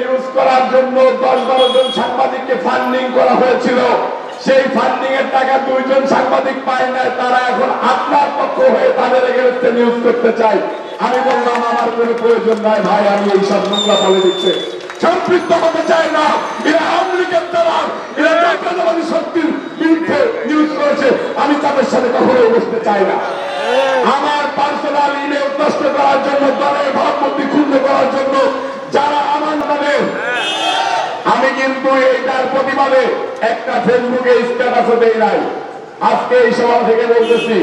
News করার জন্য দশ বারো জন সাংবাদিককে ফান্ডিং করা হয়েছিল। সেই ফান্ডিং এর টাকা দুইজন সাংবাদিক পায় না তারা এখন আপনার পক্ষ হয়ে তাদের এগেনস্টে নিউজ করতে চাই আমি বললাম, আমার কোনো প্রয়োজন নাই ভাই, আমি এইসব নোংরা পলিটিক্সে সম্পৃক্ত হতে চাই না। এরা আওয়ামী লীগের দ্বারা এরা জাতীয়তাবাদী শক্তির বিরুদ্ধে নিউজ করেছে। আমি তাদের সাথে কখনোই বসতে চাই না। আমার পার্সোনাল ইমেল নষ্ট করার জন্য, দলের ভাবমূর্তি ক্ষুণ্ণ করার জন্য যারা আমার নামে আমি কিন্তু এইটার প্রতিবাদে একটা ফেসবুকে স্ট্যাটাসও দেই নাই। আজকে এই সভা থেকে বলতেছি,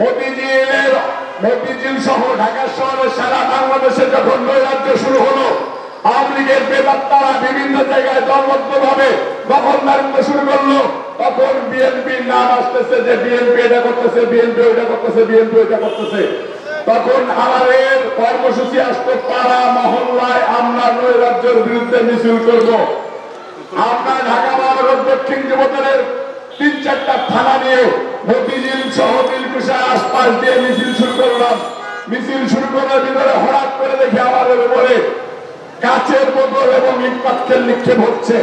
মতিঝিলের মতিঝিল সহ ঢাকা শহরের সারা বাংলাদেশে যখন নৈরাজ্য শুরু হলো বিভিন্ন জায়গায় দলবদ্ধ ভাবে শুরু করল, তখন বিএনপির নাম আসতেছে যে বিএনপি এটা করতেছে, বিএনপি ওইটা করতেছে, বিএনপি ওইটা করতেছে। তখন আমাদের কর্মসূচি আসতো পাড়া মহল্লায় আমরা নৈরাজ্যের বিরুদ্ধে মিছিল করব। আমরা ঢাকা মহানগর দক্ষিণ যুবদলের তিন চারটা থানা নিয়ে মতিঝিল সহ দিলকুশা আশপাশ দিয়ে মিছিল শুরু করলাম। মিছিল শুরু করার ভিতরে হঠাৎ করে দেখি আমাদের উপরে কাচের বোতল এবং ইটপাথের নিক্ষেপ হচ্ছে।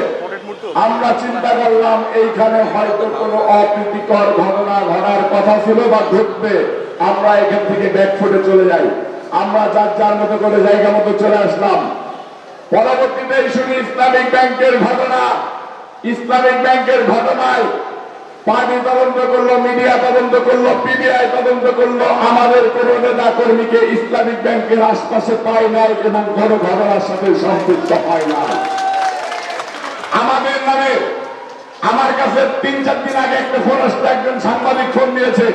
আমরা চিন্তা করলাম, এইখানে হয়তো কোনো অপ্রীতিকর ঘটনা ঘটার কথা ছিল বা ঘটবে। আমরা এখান থেকে ব্যাকফুটে চলে যাই। আমরা যার যার মতো করে জায়গা মতো চলে আসলাম। পরবর্তীতে শুধু ইসলামিক ব্যাংকের ঘটনা, ইসলামিক ব্যাংকের ঘটনায় পার্টি তদন্ত করল, মিডিয়া তদন্ত করল, পিবিআই তদন্ত করল। আমাদের কোন নেতা কর্মীকে ইসলামিক ব্যাংকের আশপাশে পায় নাই এবং কোন ঘটনার সাথে সম্পৃক্ত হয় না আমাদের নামে আমার কাছে তিন, চার দিন আগে একটা ফোন আসতে একজন সাংবাদিক ফোন দিয়েছে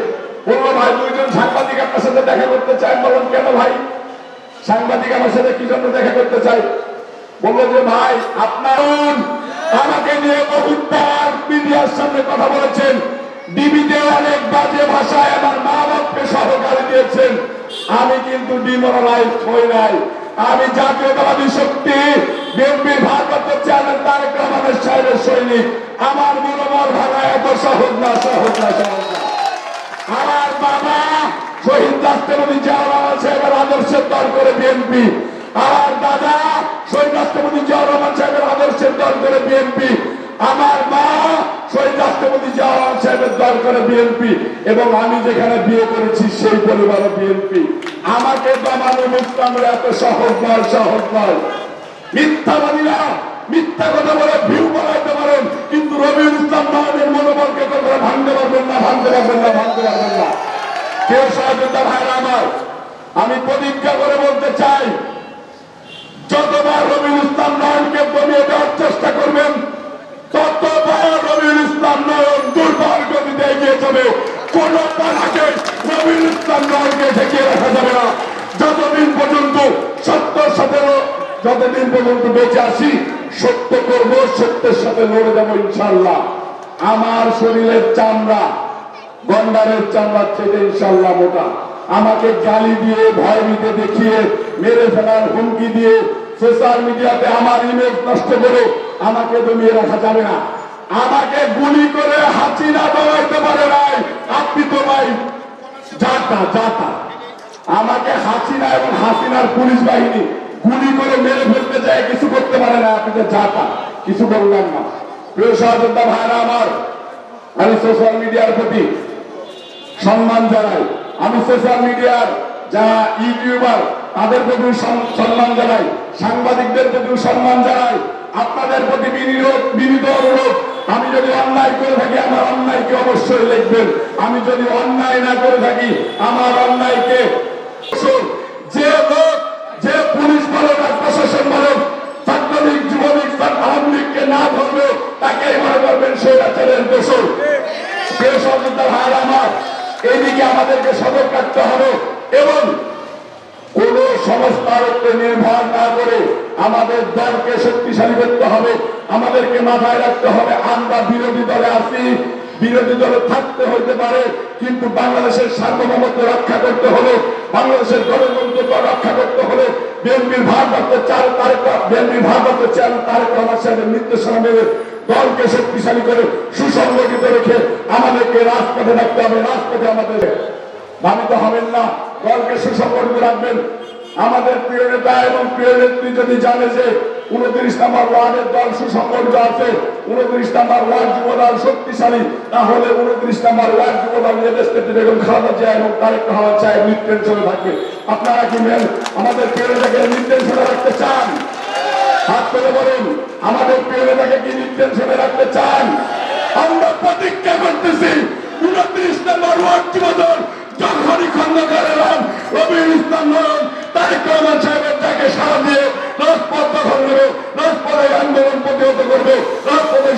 বলল, ভাই, দুইজন সাংবাদিক আপনার সাথে দেখা করতে চায়। বলুন কেন ভাই? সাংবাদিক আমার সাথে কি জন্য দেখা করতে চাই বলল যে, ভাই, আপনার আমাকে নিয়ে বহুবার মিডিয়ার সামনে কথা বলেছেন। ডিবিতে অনেক বাজে ভাষায় আমার মা বাপকে দিয়েছেন। আমি কিন্তু হই নাই। আমি জাতীয়তাবাদী শক্তি, বিএনপির ভারপ্রাপ্ত চেয়ারম্যান তারেক রহমানের সাহেবের সৈনিক। আমার মনোবল ভাঙা এত সহজ না সহজ না সহজ না। আমার বাবা শহীদ রাষ্ট্রপতি জিয়াউর জিয়াউর রহমান সাহেবের দল করে বিএনপি, এবং আমি যেখানে বিয়ে করেছি সেই পরিবারে বিএনপি। আমাকে দমানো মুসলামরা এত সহজ নয় সহজ নয়। মিথ্যাবাদীরা মিথ্যা কথা বলে ভিউ বাড়াইতে পারেন, কিন্তু রবিউল ইসলাম নয়নের মনোবলকে করে ভাঙতে পারবেন না, ভাঙতে পারবেন না, ভাঙতে পারবেন না। কেউ সহযোগিতা ভাইরা আমার, আমি প্রতিজ্ঞা করে যাবে কোন পাড়াকে রবিউল ইসলাম নয়নকে ঠেকিয়ে রাখা যাবে না। যতদিন পর্যন্ত সত্তর সতেরো, যতদিন পর্যন্ত বেঁচে আসি সত্য করব, সত্যের সাথে লড়ে যাব ইনশাল্লাহ আমার শরীরের চামড়া, গন্ডারের চামড়ার থেকে ইনশাল্লাহ মোটা। আমাকে গালি দিয়ে, ভয় দিতে দেখিয়ে, মেরে ফেলার হুমকি দিয়ে সোশ্যাল মিডিয়াতে আমার ইমেজ নষ্ট করে, আমাকে দমিয়ে রাখা যাবে না। আমাকে গুলি করে হাসিনা দমাইতে পারে নাই। আপনি তো ভাই যাতা যাতা আমাকে হাসিনা এবং হাসিনার পুলিশ বাহিনী গুলি করে মেরে ফেলতে যায়, কিছু করতে পারে না। আপনি তো যাতা কিছু বললেন না। প্রিয় সহযোদ্ধা ভাইরা আমার, আমি সোশ্যাল মিডিয়ার প্রতি সম্মান জানাই। আমি সোশ্যাল মিডিয়ার যারা ইউটিউবার তাদের প্রতি সম্মান জানাই। সাংবাদিকদের প্রতি সম্মান জানাই। আপনাদের প্রতি বিনিয়োগ বিনীত অনুরোধ আমি যদি অন্যায় করে থাকি, আমার অন্যায়কে অবশ্যই লিখবেন। আমি যদি অন্যায় না করে থাকি, আমার অন্যায়কে যে লোক, যে পুলিশ বলেন আর প্রশাসন বলেন ছাত্রলীগ যুবলীগ আওয়ামী লীগকে না ধরবে তাকেই মনে করবেন স্বৈরাচারের দোষর। প্রিয় সহযোদ্ধা ভাইয়ের আমার, এইদিকে আমাদেরকে সতর্ক রাখতে হবে এবং কোন সংস্থার উপরে নির্ভর না করে আমাদের দলকে শক্তিশালী করতে হবে, আমাদেরকে মাথায় রাখতে হবে, আমরা বিরোধী দলে আছি। বিরোধী দলে থাকতে হইতে পারে, কিন্তু বাংলাদেশের সার্বভৌমত্ব রক্ষা করতে হলে, বাংলাদেশের গণতন্ত্র রক্ষা করতে হলে বিএনপির ভারপ্রাপ্ত চার তারেক, বিএনপির ভারপ্রাপ্ত চার তারেক রহমান সাহেবের নির্দেশনা মেনে দলকে শক্তিশালী করে, সুসংগঠিত রেখে আমাদেরকে রাজপথে রাখতে হবে, রাজপথে আমাদের ভাবিত হবেন না। দলকে সুসংগঠিত রাখবেন। আমাদের প্রিয় নেতা এবং প্রিয় নেত্রী যদি জানে যে উনত্রিশ নাম্বার ওয়ার্ডের দল সুসংগঠিত আছে, উনত্রিশ নাম্বার ওয়ার্ড যুবদল শক্তিশালী, তাহলে উনত্রিশ নাম্বার ওয়ার্ড যুবদল নিয়ে দেশ নেত্রী বেগম খালেদা জিয়া এবং তারেক রহমান সাহেব নির্দেশনে থাকবে আপনারা কি মেন আমাদের প্রিয় প্রিয়টাকে নির্দেশনে রাখতে চান? হাত করে বলুন, আমাদের প্রিয়টাকে কি নির্দেশনে রাখতে চান? আমরা প্রতিজ্ঞা করতেছি, উনত্রিশ নম্বর ওয়ার্ড যুবদল যখনই খন্দকারের রবি ইসলাম নয়ন তারেক রহমান সাহেবের তাকে সারা দিয়ে রাজপথ দখল নেবে রাজপথে আন্দোলন প্রতিহত করবে। রাজপথে